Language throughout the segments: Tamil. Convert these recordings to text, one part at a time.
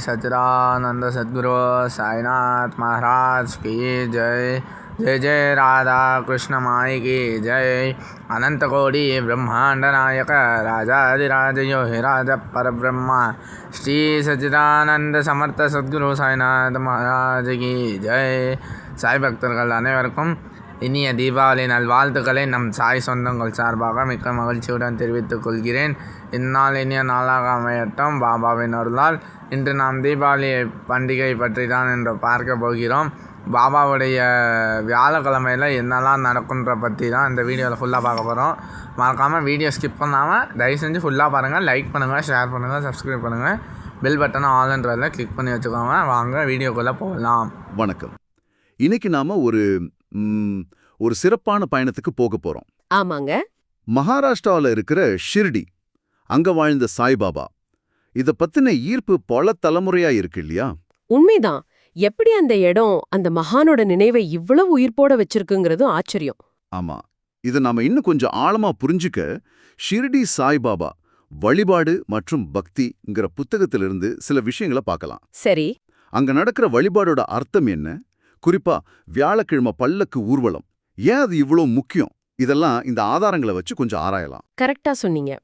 સચરાનંદ સદગુરુ સાંઈનાથ મહારાજ કી જય જય જય રાધા કૃષ્ણ માય કી જય અનંત કોડી બ્રહ્માંડ નાયક રાજાધિરાજ યોહિરાજ પરબ્રહ્મ શ્રી સચિદાનંદ સમર્થ சத்குரு சாய்நாத் மகாராஜ் கி ஜெய் சாய் பக்தர்கள் அனைவருக்கும் இனிய தீபாவளி நல்வாழ்த்துக்களை நம் சாய் சொந்தங்கள் சார்பாக மிக்க மகிழ்ச்சியுடன் தெரிவித்துக் கொள்கிறேன். இந்நாள் இனிய நாளாக அமையட்டும். பாபாவின் அருளால் இன்று நாம் தீபாவளி பண்டிகை பற்றி தான் என்று பார்க்க போகிறோம். பாபாவுடைய வியாழக்கிழமையில் என்னெல்லாம் நடக்குன்ற பற்றி தான் இந்த வீடியோவில் ஃபுல்லாக பார்க்க போகிறோம் மறக்காமல் வீடியோ ஸ்கிப் பண்ணாமல் தயவு செஞ்சு ஃபுல்லாக பாருங்கள் லைக் பண்ணுங்கள் ஷேர் பண்ணுங்கள் சப்ஸ்கிரைப் பண்ணுங்கள் பெல் பட்டனை ஆல்ன்றதில் கிளிக் பண்ணி வச்சுக்கோங்க. வாங்க வீடியோக்குள்ளே போகலாம் வணக்கம். இன்றைக்கி நாம் ஒரு ஒரு சிறப்பான பயணத்துக்கு போக போறோம். ஆமாங்க. மகாராஷ்டிராவில் இருக்கிற ஷிர்டி அங்க வாழ்ந்த சாய்பாபா. இத பத்தின ஈர்ப்பு பல தலைமுறையா இருக்கு இல்லையா? உண்மைதான். எப்படி அந்த இடம் அந்த மகானோட நினைவை இவ்வளவு உயிர்ப்போட வச்சிருக்குங்கிறதும் ஆச்சரியம். ஆமா. இத நாம இன்னும் கொஞ்சம் ஆழமா புரிஞ்சுக்க ஷிர்டி சாய்பாபா வழிபாடு மற்றும் பக்திங்கிற புத்தகத்திலிருந்து சில விஷயங்களை பார்க்கலாம் சரி. அங்க நடக்கிற வழிபாடோட அர்த்தம் என்ன? குறிப்பா வியாழக்கிழமை பல்லக்கு ஊர்வலம். ஏன் அது இவ்வளோ முக்கியம்? இதெல்லாம் இந்த ஆதாரங்களை வச்சு கொஞ்சம் ஆராயலாம். கரெக்டா சொன்னீங்க.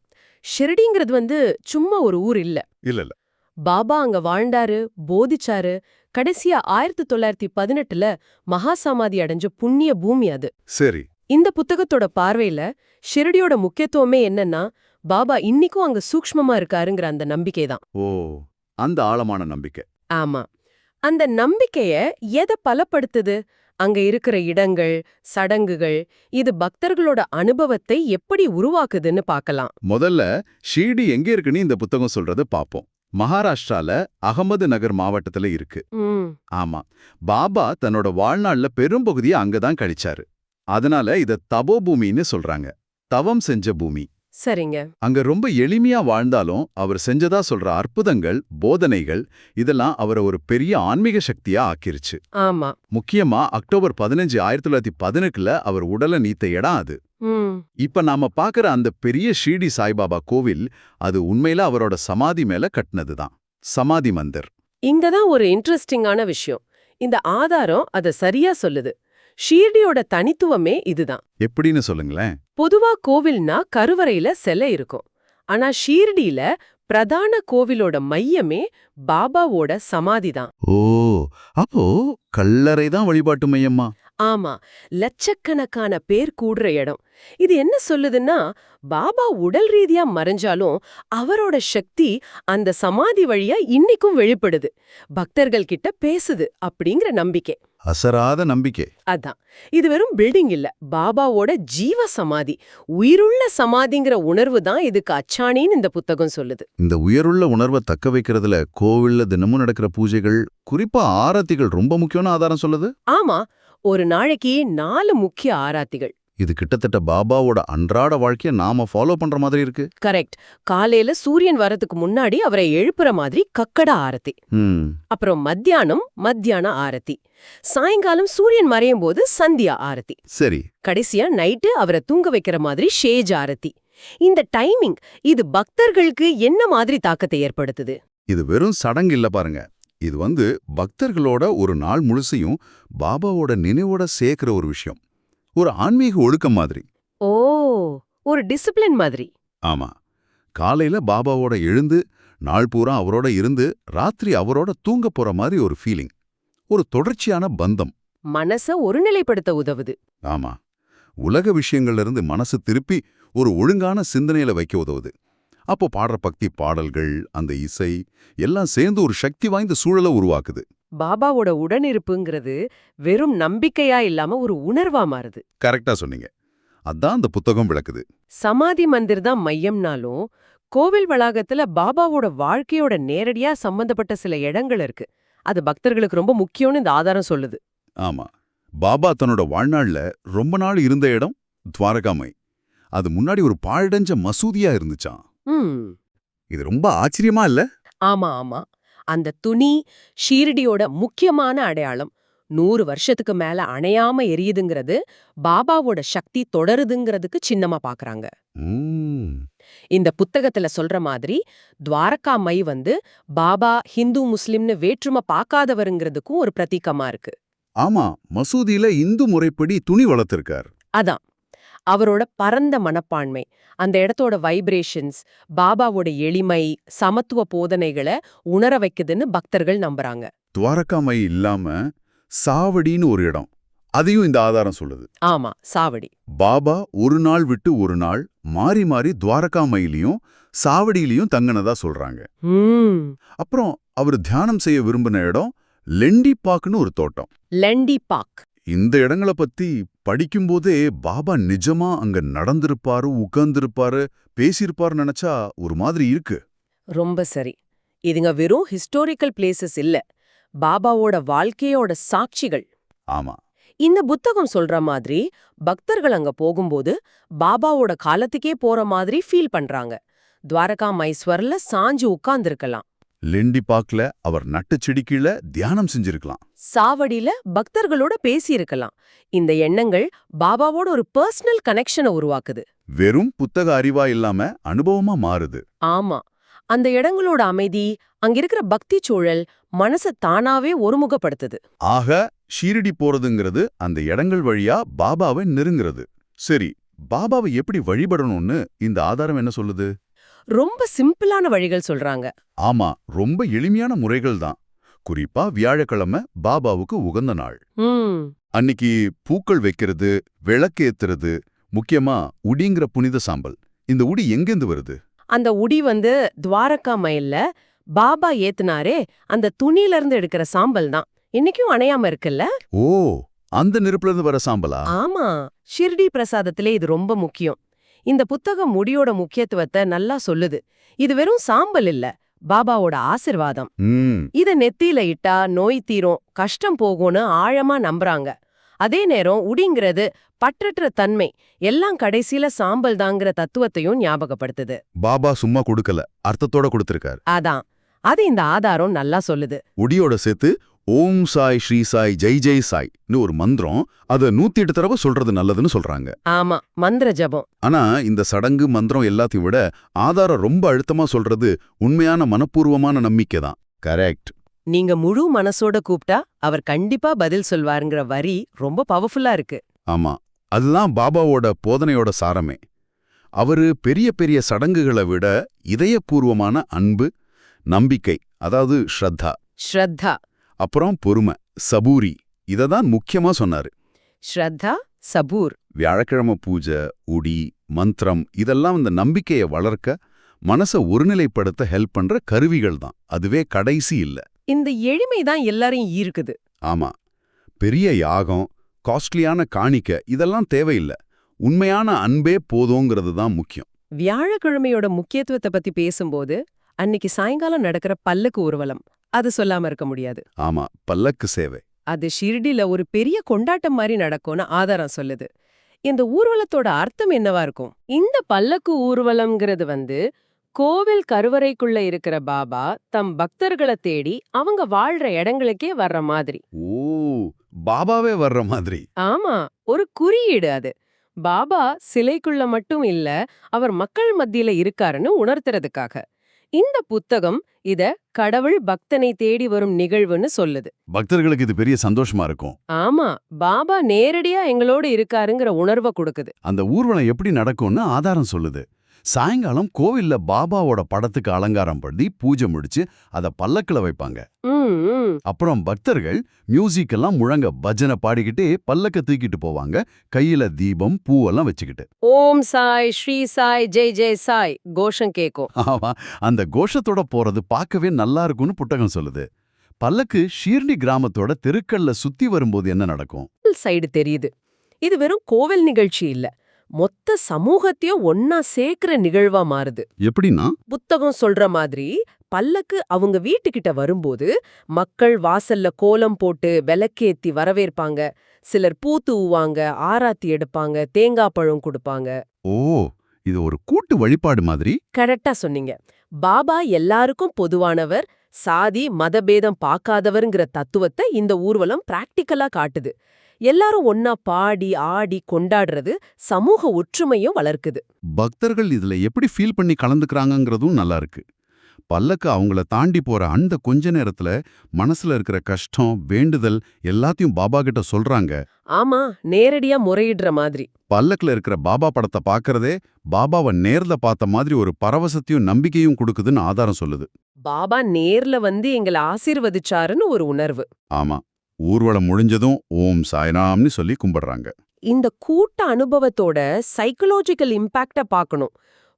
ஷிரடிங்கிறது வந்து சும்மா ஒரு ஊர் இல்ல. இல்ல இல்ல. பாபா அங்க வாழ்ந்தாரு போதிச்சாரு. கடைசியா ஆயிரத்தி தொள்ளாயிரத்தி பதினெட்டுல மகாசமாதி அடைஞ்ச புண்ணிய பூமி அது. சரி. இந்த புத்தகத்தோட பார்வையில ஷிரடியோட முக்கியத்துவமே என்னன்னா பாபா இன்னிக்கும் அங்க சூக்ஷ்மமா இருக்காருங்கிற அந்த நம்பிக்கை தான் ஓ அந்த ஆழமான நம்பிக்கை. ஆமா. அந்த நம்பிக்கைய எதை பலப்படுத்துது? அங்க இருக்கிற இடங்கள் சடங்குகள் இது பக்தர்களோட அனுபவத்தை எப்படி உருவாக்குதுன்னு பார்க்கலாம் முதல்ல ஷீடி எங்க இருக்குன்னு இந்த புத்தகம் சொல்றத பாப்போம். மகாராஷ்டிரால அகமது நகர் மாவட்டத்துல இருக்கு. ஆமா. பாபா தன்னோட வாழ்நாள்ல பெரும்பகுதியை அங்கதான் கழிச்சாரு. அதனால இத தபோபூமின்னு சொல்றாங்க. தவம் செஞ்ச பூமி. சரிங்க. அங்க ரொம்ப எளிமையா வாழ்ந்தாலும் அவர் செஞ்சதா சொல்ற அற்புதங்கள் போதனைகள் இதெல்லாம் அவரை ஒரு பெரிய ஆன்மீக சக்தியா ஆக்கிருச்சு. ஆமா. முக்கியமா அக்டோபர் பதினஞ்சு ஆயிரத்தி தொள்ளாயிரத்தி பதினெட்டுல அவர் உடலை நீத்த இடம் அது. இப்ப நாம பாக்குற அந்த பெரிய ஷீடி சாய்பாபா கோவில் அது உண்மையில அவரோட சமாதி மேல கட்டினதுதான். சமாதி மந்திர். இங்கதான் ஒரு இன்ட்ரெஸ்டிங்கான விஷயம். இந்த ஆதாரம் அத சரியா சொல்லுது. ஷீர்டியோட தனித்துவமே இதுதான். எப்படின்னு சொல்லுங்களேன். பொதுவா கோவில்னா கருவறையில சிலை இருக்கும். ஆனா ஷீர்டியில பிரதான கோவிலோட மையமே பாபாவோட சமாதி தான் ஓ அப்போ கல்லறை தான் வழிபாட்டு மையமா? ஆமா லட்சக்கணக்கான பேர் கூடுற இடம். இது என்ன சொல்லுதுன்னா பாபா உடல் ரீதியா மறைஞ்சாலும் அவரோட சக்தி அந்த சமாதி வழியா இன்னிக்கும் வெளிப்படுது. பக்தர்கள் கிட்ட பேசுது அப்படிங்கிற நம்பிக்கை. அசராத நம்பிக்கை. அதான். இது வெறும் பில்டிங் இல்ல. பாபாவோட ஜீவ சமாதி. உயிருள்ள சமாதிங்கிற உணர்வு தான் இதுக்கு அச்சாணின்னு இந்த புத்தகம் சொல்லுது. இந்த உயருள்ள உணர்வை தக்க வைக்கிறதுல கோவில்ல தினமும் நடக்கிற பூஜைகள் குறிப்பா ஆரத்திகள் ரொம்ப முக்கியமான ஆதாரம் சொல்லுது? ஆமா. ஒரு நாளைக்கு நாலு முக்கிய ஆராத்திகள். இது கிட்டத்தட்ட பாபாவோட அன்றாட வாழ்க்கைய நாம ஃபாலோ பண்ற மாதிரி இருக்கு. கரெக்ட் காலையில சூரியன் வரதுக்கு முன்னாடி அவரை எழுப்புற மாதிரி கக்கட ஆரத்தி. அப்புறம் மத்தியானம் மத்தியான ஆரத்தி. சாயங்காலம் சூரியன் மறையும் போது சந்தியா ஆரத்தி. சரி. கடைசியா நைட்டு அவரை தூங்க வைக்கிற மாதிரி ஷேஜ் ஆரத்தி. இந்த டைமிங் இது பக்தர்களுக்கு என்ன மாதிரி தாக்கத்தை ஏற்படுத்துது? இது வெறும் சடங்கு இல்ல பாருங்க. இது வந்து பக்தர்களோட ஒரு நாள் முழுசையும் பாபாவோட நினைவோட சேர்க்கிற ஒரு விஷயம். ஒரு ஆன்மீக ஒழுக்கம் மாதிரி. ஓ ஒரு டிசிப்ளின் மாதிரி. ஆமா. காலையில பாபாவோட எழுந்து நாள் பூரா அவரோட இருந்து ராத்திரி அவரோட தூங்க போற மாதிரி ஒரு ஃபீலிங் ஒரு தொடர்ச்சியான பந்தம். மனச ஒருநிலைப்படுத்த உதவுது. ஆமா. உலக விஷயங்கள்ல இருந்து மனசு திருப்பி ஒரு ஒழுங்கான சிந்தனையில வைக்க உதவுது. அப்போ பாடுற பக்தி பாடல்கள் அந்த இசை எல்லாம் சேர்ந்து ஒரு சக்தி வாய்ந்த சூழலை உருவாக்குது. பாபாவோட உடனிருப்புங்கிறது வெறும் நம்பிக்கையா இல்லாம ஒரு உணர்வா மாறுது. கரெக்டா சொன்னீங்க. அதான் அந்த புத்தகம் விளக்குது. சமாதி மந்திர் தான் மையம்னாலும் கோவில் வளாகத்துல பாபாவோட வாழ்க்கையோட நேரடியா சம்பந்தப்பட்ட சில இடங்கள் இருக்கு. அது பக்தர்களுக்கு ரொம்ப முக்கியம்னு இந்த ஆதாரம் சொல்லுது. ஆமா. பாபா தன்னோட வாழ்நாள்ல ரொம்ப நாள் இருந்த இடம் துவாரகாமை அது முன்னாடி ஒரு பாழடைஞ்ச மசூதியா இருந்துச்சாம். இது ரொம்ப ஆச்சரியமா இல்ல? ஆமா ஆமா. அந்த துணி ஷீரடியோட முக்கியமான அடையாளம். நூறு வருஷத்துக்கு மேல அணையாம எரியுதுங்கிறது பாபாவோட சக்தி தொடருதுங்கிறதுக்கு சின்னமா பாக்குறாங்க. இந்த புத்தகத்துல சொல்ற மாதிரி துவாரகா மை வந்து பாபா ஹிந்து முஸ்லிம்னு வேற்றுமை பார்க்காதவருங்கிறதுக்கும் ஒரு பிரதீகமா இருக்கு. ஆமா மசூதியில இந்து முறைப்படி துணி வளர்த்திருக்கார். அதான். அவரோட பரந்த மனப்பான்மை அந்த இடத்தோட வைப்ரேஷன்ஸ் பாபாவோட எளிமை சமத்துவ போதனைகளை உணர வைக்குதுன்னு பக்தர்கள் நம்புறாங்க. துவாரகாமை இல்லாம சாவடின்னு ஒரு இடம் அதையும் இந்த ஆதாரம் சொல்லுது. ஆமா சாவடி. பாபா ஒரு நாள் விட்டு ஒரு நாள் மாறி மாறி துவாரகாமையிலையும் சாவடியிலையும் தங்கினதா சொல்றாங்க. அப்புறம் அவர் தியானம் செய்ய விரும்பின இடம் லெண்டி பாக்குன்னு ஒரு தோட்டம். லெண்டி பாக் இந்த இடங்களை பத்தி படிக்கும்போதே பாபா நிஜமா அங்க நடந்திருப்பாரு உட்கார்ந்திருப்பாரு பேசியிருப்பாரு நினைச்சா ஒரு மாதிரி இருக்கு. ரொம்ப சரி. இதுங்க வெறும் ஹிஸ்டோரிக்கல் பிளேசஸ் இல்ல. பாபாவோட வாழ்க்கையோட சாட்சிகள். ஆமா. இந்த புத்தகம் சொல்ற மாதிரி பக்தர்கள் அங்க போகும்போது பாபாவோட காலத்துக்கே போற மாதிரி ஃபீல் பண்றாங்க. துவாரகா மைஸ்வர்ல சாஞ்சு உட்கார்ந்திருக்கலாம். லெண்டி பாக்ல அவர் நட்டு செடி கீழே தியானம் செஞ்சிருக்கலாம். சாவடியில பக்தர்களோட பேசியிருக்கலாம். இந்த எண்ணங்கள் பாபாவோட ஒரு பர்சனல் கனெக்ஷனை உருவாக்குது. வெறும் புத்தக அறிவா இல்லாம அனுபவமா மாறுது. ஆமா. அந்த இடங்களோட அமைதி அங்கிருக்கிற பக்தி சூழல் மனச தானாவே ஒருமுகப்படுத்துது. ஆக ஷீரடி போறதுங்கிறது அந்த இடங்கள் வழியா பாபாவை நெருங்குறது. சரி பாபாவை எப்படி வழிபடணும்னு இந்த ஆதாரம் என்ன சொல்லுது? ரொம்ப சிம்பிளான வழிகள் சொல்றாங்க. ஆமா ரொம்ப எளிமையான முறைகள் தான். குறிப்பா வியாழக்கிழமை பாபாவுக்கு உகந்த நாள். அன்னிக்கு பூக்கள் வைக்கிறது விளக்கேத்துறது முக்கியமா உடிங்கிற புனித சாம்பல். இந்த உடி எங்கேந்து வருது? அந்த உடி வந்து துவாரகா மயில்ல பாபா ஏத்துனாரே அந்த துணியில இருந்து எடுக்கிற சாம்பல் தான். இன்னைக்கும் அணையாம இருக்குல்ல? ஓ அந்த நெருப்புல இருந்து வர சாம்பலா? ஆமா ஷிர்டி பிரசாதத்திலே இது ரொம்ப முக்கியம். இந்த புத்தகம் முடியோட முக்கியத்துவத்தை நல்லா சொல்லுது. இது வெறும் சாம்பல் இல்ல பாபாவோட ஆசிர்வாதம். இத நெத்தியில இட்டா நோய் தீரும் கஷ்டம் போகும்னு ஆழமா நம்புறாங்க. அதே நேரம் உடிங்கிறது பற்றற்ற தன்மை எல்லாம் கடைசியில சாம்பல் தாங்கிற தத்துவத்தையும் ஞாபகப்படுத்துது. பாபா சும்மா கொடுக்கல அர்த்தத்தோட கொடுத்திருக்கார். அதான் அது இந்த ஆதாரம் நல்லா சொல்லுது. உடியோட சேர்த்து ஓம் சாய் ஸ்ரீ சாய் ஜெய் ஜெய் சாய்னு ஒரு மந்திரம். அத நூத்தி எட்டு தடவை சொல்றது நல்லதுன்னு சொல்றாங்க. ஆமா மந்திர ஜபம். ஆனா இந்த சடங்கு மந்திரம் எல்லாத்தையும் விட ஆதாரம் ரொம்ப அழுத்தமா சொல்றது உண்மையான மனப்பூர்வமான நம்பிக்கை தான். கரெக்ட். நீங்க முழு மனசோட கூப்பிட்டா அவர் கண்டிப்பா பதில் சொல்வாருங்கிற வரி ரொம்ப பவர்ஃபுல்லா இருக்கு. ஆமா அதுதான் பாபாவோட போதனையோட சாரமே. அவரு பெரிய பெரிய சடங்குகளை விட இதயபூர்வமான அன்பு நம்பிக்கை அதாவது ஸ்ரத்தா. ஸ்ரத்தா. அப்புறம் பொறுமை சபூரி இதை தான் முக்கியமா சொன்னாரு. ஸ்ரத்தா சபூர். வியாழக்கிழமை பூஜை உடி மந்திரம் இதெல்லாம் இந்த நம்பிக்கையை வளர்க்க மனசை ஒருநிலைப்படுத்த ஹெல்ப் பண்ற கருவிகள் தான். அதுவே கடைசி இல்ல. இந்த எளிமை தான் எல்லாரையும் ஈர்க்குது. ஆமா. பெரிய யாகம் காஸ்ட்லியான காணிக்க இதெல்லாம் தேவையில்லை. உண்மையான அன்பே போதுங்கிறது தான் முக்கியம். வியாழக்கிழமையோட முக்கியத்துவத்தை பத்தி பேசும்போது அன்னைக்கு சாயங்காலம் நடக்கிற பல்லக்கு ஊர்வலம். அது சொல்லாம இருக்க முடியாது. ஆமா பல்லக்கு சேவை. அது ஷிர்டில ஒரு பெரிய கொண்டாட்டம் மாதிரி நடக்கும்னு ஆதாரம் சொல்லுது. இந்த ஊர்வலத்தோட அர்த்தம் என்னவா இருக்கும்? இந்த பல்லக்கு ஊர்வலம்ங்கிறது வந்து கோவில் கருவறைக்குள்ள இருக்கிற பாபா தம் பக்தர்களை தேடி அவங்க வாழ்ற இடங்களுக்கே வர்ற மாதிரி. ஓ பாபாவே வர்ற மாதிரி. ஆமா ஒரு குறியீடு அது. பாபா சிலைக்குள்ள மட்டும் இல்ல அவர் மக்கள் மத்தியில இருக்காருன்னு உணர்த்துறதுக்காக. இந்த புத்தகம் இத கடவுள் பக்தனை தேடி வரும் நிகழ்வுன்னு சொல்லுது. பக்தர்களுக்கு இது பெரிய சந்தோஷமா இருக்கும். ஆமா பாபா நேரடியா எங்களோட இருக்காருங்கிற உணர்வை கொடுக்குது. அந்த ஊர்வலம் எப்படி நடக்கும்னு ஆதாரம் சொல்லுது. சாயங்காலம் கோவில்ல பாபாவோட படத்துக்கு அலங்காரம் பண்ணி பூஜை முடிச்சு அத பல்லக்குல வைப்பாங்க. அப்புறம் பக்தர்கள் மியூசிக் எல்லாம் முழங்க பஜனை பாடிக்கிட்டே பல்லக்க தூக்கிட்டு போவாங்க. கையில தீபம் பூவெல்லாம் வச்சுக்கிட்டு. ஓம் சாய் ஸ்ரீ சாய் ஜெய் ஜெய் சாய். கோஷம் கேக்கும். ஆமா அந்த கோஷத்தோட போறது பார்க்கவே நல்லா இருக்கும்னு புத்தகம் சொல்லுது. பல்லக்கு ஷீர்ணி கிராமத்தோட தெருக்கள்ல சுத்தி வரும்போது என்ன நடக்கும்? சைடு தெரியுது. இது வெறும் கோவில் நிகழ்ச்சி இல்ல. மொத்த சமூகத்தையும் ஒன்னா சேர்க்கிற நிகழ்வா மாறுது. எப்படின்னா? புத்தகம் சொல்ற மாதிரி பல்லக்கு அவங்க வீட்டுக்கிட்ட வரும்போது மக்கள் வாசல்ல கோலம் போட்டு விளக்கேத்தி வரவேற்பாங்க. சிலர் பூ தூவாங்க ஆராத்தி எடுப்பாங்க தேங்காய் பழம் கொடுப்பாங்க. ஓ இது ஒரு கூட்டு வழிபாடு மாதிரி? கரெக்டா சொன்னீங்க. பாபா எல்லாருக்கும் பொதுவானவர் சாதி மதபேதம் பார்க்காதவர்ங்கிற தத்துவத்தை இந்த ஊர்வலம் பிராக்டிக்கலா காட்டுது. எல்லாரும் ஒன்னா பாடி ஆடி கொண்டாடுறது சமூக ஒற்றுமையும் வளர்க்குது. பக்தர்கள் இதுல எப்படி ஃபீல் பண்ணி கலந்துக்கிறாங்கங்கிறதும் நல்லா இருக்கு. பல்லக்கு அவங்கள தாண்டி போற அந்த கொஞ்ச நேரத்துல மனசுல இருக்கிற கஷ்டம் வேண்டுதல் எல்லாத்தையும் பாபா கிட்ட சொல்றாங்க. ஆமா நேரடியா முறையிடுற மாதிரி. பல்லக்குல இருக்கிற பாபா படத்தை பார்க்கறதே பாபாவை நேர்ல பார்த்த மாதிரி ஒரு பரவசத்தையும் நம்பிக்கையும் கொடுக்குதுன்னு ஆதாரம் சொல்லுது. பாபா நேர்ல வந்து எங்களை ஆசீர்வதிச்சாருன்னு ஒரு உணர்வு. ஆமா. ஊர்வலம் முடிஞ்சதும் ஓம் சாய்ராம்னு சொல்லி கும்பிடுறாங்க. இந்த கூட்ட அனுபவத்தோட சைக்கலாஜிக்கல் இம்பாக்ட பார்க்கணும்.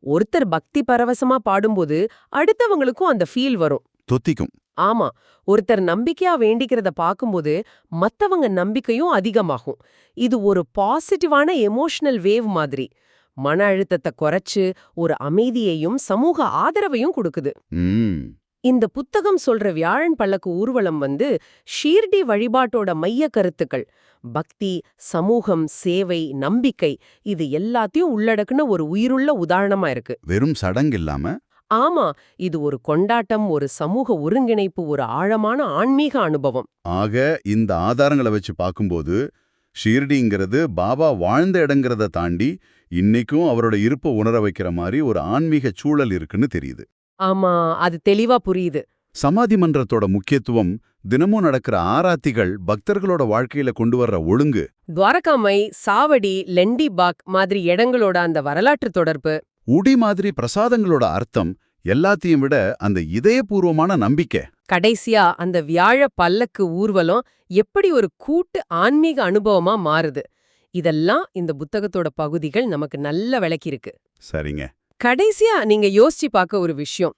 ஒருத்தர் பக்தி பரவசமா பாடும்போது அடுத்தவங்களுக்கும் அந்த ஃபீல் வரும். தொத்திக்கும். ஆமா ஒருத்தர் நம்பிக்கையா வேண்டிக்கிறத பார்க்கும்போது மத்தவங்க நம்பிக்கையும் அதிகமாகும். இது ஒரு பாசிட்டிவான எமோஷனல் வேவ் மாதிரி. மன அழுத்தத்தை குறைச்சு ஒரு அமைதியையும் சமூக ஆதரவையும் கொடுக்குது. இந்த புத்தகம் சொல்ற வியாழன் பல்லக்கு ஊர்வலம் வந்து ஷீர்டி வழிபாட்டோட மைய கருத்துக்கள். பக்தி சமூகம் சேவை நம்பிக்கை இது எல்லாத்தையும் உள்ளடக்குன ஒரு உயிருள்ள உதாரணமா இருக்கு. வெறும் சடங்கு இல்லாம? ஆமா இது ஒரு கொண்டாட்டம் ஒரு சமூக ஒருங்கிணைப்பு ஒரு ஆழமான ஆன்மீக அனுபவம். ஆக இந்த ஆதாரங்களை வச்சு பார்க்கும்போது ஷீர்டிங்கிறது பாபா வாழ்ந்த இடங்கிறத தாண்டி இன்னைக்கும் அவரோட இருப்பை உணர வைக்கிற மாதிரி ஒரு ஆன்மீக சூழல் இருக்குன்னு தெரியுது. ஆமா அது தெளிவா புரியுது. சமாதி மன்றத்தோட முக்கியத்துவம் தினமும் நடக்கிற ஆராத்திகள் பக்தர்களோட வாழ்க்கையில கொண்டு வர்ற ஒழுங்கு. துவாரகாமை சாவடி லெண்டிபாக் மாதிரி இடங்களோட அந்த வரலாற்று தொடர்பு. உடி மாதிரி பிரசாதங்களோட அர்த்தம் எல்லாத்தையும் விட அந்த இதயபூர்வமான நம்பிக்கை. கடைசியா அந்த வியாழ பல்லக்கு ஊர்வலம் எப்படி ஒரு கூட்டு ஆன்மீக அனுபவமா மாறுது. இதெல்லாம் இந்த புத்தகத்தோட பகுதிகள் நமக்கு நல்ல விளக்கியிருக்கு. சரிங்க. கடைசியா நீங்க யோசிச்சு பார்க்க ஒரு விஷயம்.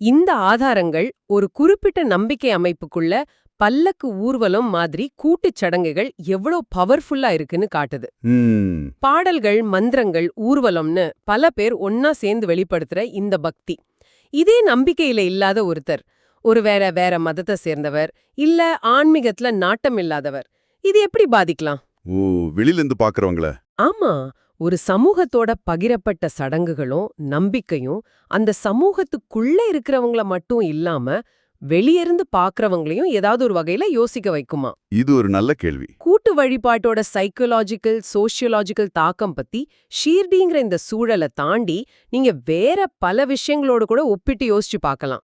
இந்த ஆதாரங்கள் ஒரு குறிப்பிட்ட நம்பிக்கை அமைப்புக்குள்ள பல்லக்கு ஊர்வலம் மாதிரி கூட்டுச் சடங்குகள் எவ்வளோ பவர்ஃபுல்லா இருக்குன்னு காட்டுது. பாடல்கள் மந்திரங்கள் ஊர்வலம்னு பல பேர் ஒன்னா சேர்ந்து வெளிப்படுத்துற இந்த பக்தி. இதே நம்பிக்கையில இல்லாத ஒருத்தர் ஒரு வேற வேற மதத்தை சேர்ந்தவர் இல்ல ஆன்மீகத்துல நாட்டம் இல்லாதவர் இது எப்படி பாதிக்கலாம்? ஓ வெளியிலிருந்து பாக்குறவங்கள? ஆமா. ஒரு சமூகத்தோட பகிரப்பட்ட சடங்குகளும் நம்பிக்கையும் அந்த சமூகத்துக்குள்ள இருக்கிறவங்கள மட்டும் இல்லாம வெளியிருந்து பாக்குறவங்களையும் ஏதாவது ஒரு வகையில யோசிக்க வைக்குமா? இது ஒரு நல்ல கேள்வி. கூட்டு வழிபாட்டோட சைக்கலாஜிக்கல் சோஷியலாஜிக்கல் தாக்கம் பத்தி ஷீர்டிங்கிற இந்த சூழலை தாண்டி நீங்க வேற பல விஷயங்களோட கூட ஒப்பிட்டு யோசிச்சு பார்க்கலாம்.